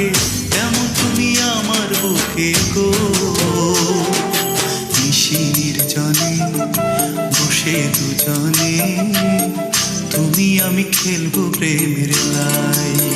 থাকে, যেমন তুমি আমার বুকে গো। নিশির জানে, বসে দুজনে, তুমি আমি খেলব প্রেমের লাই।